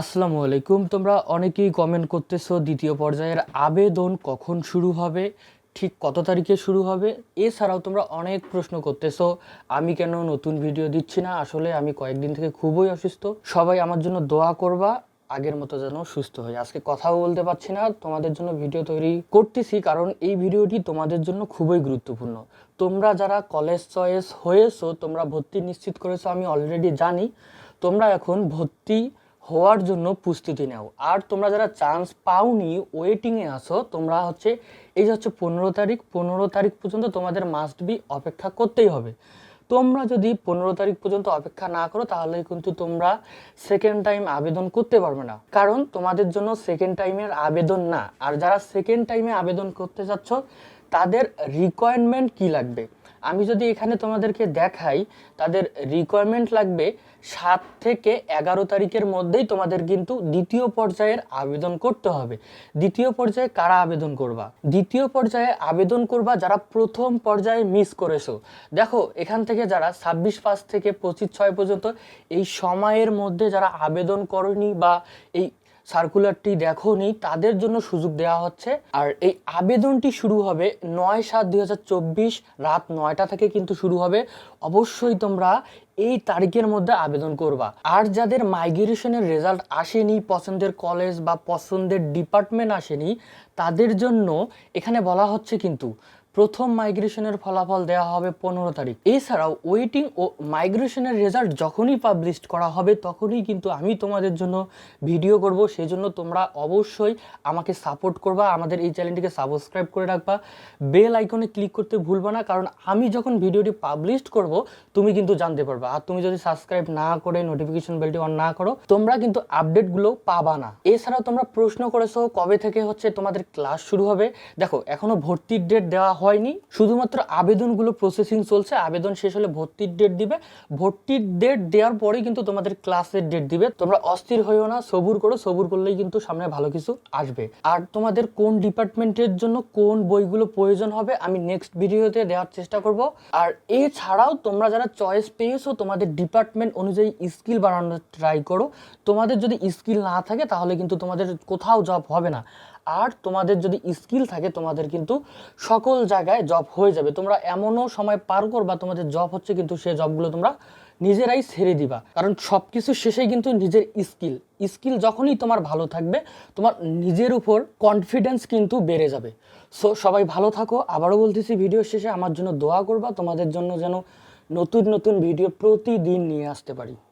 আসসালামু আলাইকুম। তোমরা অনেকেই কমেন্ট করতেছো দ্বিতীয় পর্যায়ের আবেদন কখন শুরু হবে, ঠিক কত তারিখে শুরু হবে? এছাড়াও তোমরা অনেক প্রশ্ন করতেছো, আমি কেন নতুন ভিডিও দিচ্ছি না? আসলে আমি কয়েকদিন থেকে খুবই অসুস্থ। সবাই আমার জন্য দোয়া করবা, আগের মতো যেন সুস্থ হই। আজকে কথাও বলতে পারছি না, তোমাদের জন্য ভিডিও তৈরি করতেছি কারণ এই ভিডিওটি তোমাদের জন্য খুবই গুরুত্বপূর্ণ। তোমরা যারা কলেজ চয়েস হয়েছো, তোমরা ভর্তি নিশ্চিত করেছ, আমি অলরেডি জানি। তোমরা এখন ভর্তি হওয়ার জন্য প্রস্তুতি নাও। আর তোমরা যারা চান্স পাওনি ওয়েটিংয়ে আসো তোমরা হচ্ছে এই যে হচ্ছে পনেরো তারিখ পনেরো তারিখ পর্যন্ত তোমাদের মাস্ট বি অপেক্ষা করতেই হবে। তোমরা যদি পনেরো তারিখ পর্যন্ত অপেক্ষা না করো, তাহলে কিন্তু তোমরা সেকেন্ড টাইম আবেদন করতে পারবে না। কারণ তোমাদের জন্য সেকেন্ড টাইমের আবেদন না। আর যারা সেকেন্ড টাইমে আবেদন করতে যাচ্ছ, তাদের রিকোয়ারমেন্ট কি লাগবে? আমি যদি এখানে তোমাদেরকে দেখাই, তাদের রিকোয়ারমেন্ট লাগবে সাত থেকে এগারো তারিখের মধ্যেই তোমাদের কিন্তু দ্বিতীয় পর্যায়ের আবেদন করতে হবে। দ্বিতীয় পর্যায়ে কারা আবেদন করবা? দ্বিতীয় পর্যায়ে আবেদন করবা যারা প্রথম পর্যায়ে মিস করেছ। দেখো, এখান থেকে যারা ছাব্বিশ পাঁচ থেকে পঁচিশ ছয় পর্যন্ত এই সময়ের মধ্যে যারা আবেদন করনি বা এই সার্কুলারটি দেখোনি তাদের জন্য সুযোগ দেওয়া হচ্ছে। আর এই আবেদনটি শুরু হবে নয় সাত দুই রাত নয়টা থেকে কিন্তু শুরু হবে। অবশ্যই তোমরা এই তারিখের মধ্যে আবেদন করবা। আর যাদের মাইগ্রেশনের রেজাল্ট আসেনি, পছন্দের কলেজ বা পছন্দের ডিপার্টমেন্ট আসেনি, তাদের জন্য এখানে বলা হচ্ছে কিন্তু প্রথম মাইগ্রেশনের ফলাফল দেওয়া হবে পনেরো তারিখ। এছাড়াও ওয়েটিং ও মাইগ্রেশনের রেজাল্ট যখনই পাবলিশ করা হবে, তখনই কিন্তু আমি তোমাদের জন্য ভিডিও করব। সেই জন্য তোমরা অবশ্যই আমাকে সাপোর্ট করবা, আমাদের এই চ্যানেলটিকে সাবস্ক্রাইব করে রাখবা। বেল আইকনে ক্লিক করতে ভুলবা না, কারণ আমি যখন ভিডিওটি পাবলিশ করব, তুমি কিন্তু জানতে পারবা। আর তুমি যদি সাবস্ক্রাইব না করে নোটিফিকেশন বেলটি অন না করো, তোমরা কিন্তু আপডেটগুলো পাবা না। এছাড়াও তোমরা প্রশ্ন করেছ, কবে থেকে হচ্ছে তোমাদের ক্লাস শুরু হবে? দেখো, এখনও ভর্তির ডেট দেওয়া হয়নি। শুধুমাত্র আবেদনগুলো প্রসেসিং চলছে। আবেদন শেষ হলে ভর্তির ডেট দিবে। ভর্তির ডেট দেওয়ার পরে কিন্তু তোমাদের ক্লাসের ডেট দিবে। তোমরা অস্থির হইও না, সবুর করো। সবুর করলেই কিন্তু সামনে ভালো কিছু আসবে। আর তোমাদের কোন ডিপার্টমেন্টের জন্য কোন বইগুলো প্রয়োজন হবে, আমি নেক্সট ভিডিওতে দেওয়ার চেষ্টা করব। আর এছাড়াও তোমরা যারা চয়েস পেয়েছ, তোমাদের ডিপার্টমেন্ট অনুযায়ী স্কিল বাড়ানোর ট্রাই করো। তোমাদের যদি স্কিল না থাকে, তাহলে কিন্তু তোমাদের কোথাও জব হবে না। আর তোমাদের যদি স্কিল থাকে, তোমাদের কিন্তু সকল জায়গায় জব হয়ে যাবে। তোমরা এমনও সময় পার করবা, তোমাদের জব হচ্ছে কিন্তু সেই জবগুলো তোমরা নিজেরাই ছেড়ে দিবা। কারণ সব কিছু শেষেই কিন্তু নিজের স্কিল। স্কিল যখনই তোমার ভালো থাকবে, তোমার নিজের উপর কনফিডেন্স কিন্তু বেড়ে যাবে। সো সবাই ভালো থাকো। আবারও বলতেছি ভিডিও শেষে আমার জন্য দোয়া করবা। তোমাদের জন্য যেন নতুন নতুন ভিডিও প্রতিদিন নিয়ে আসতে পারি।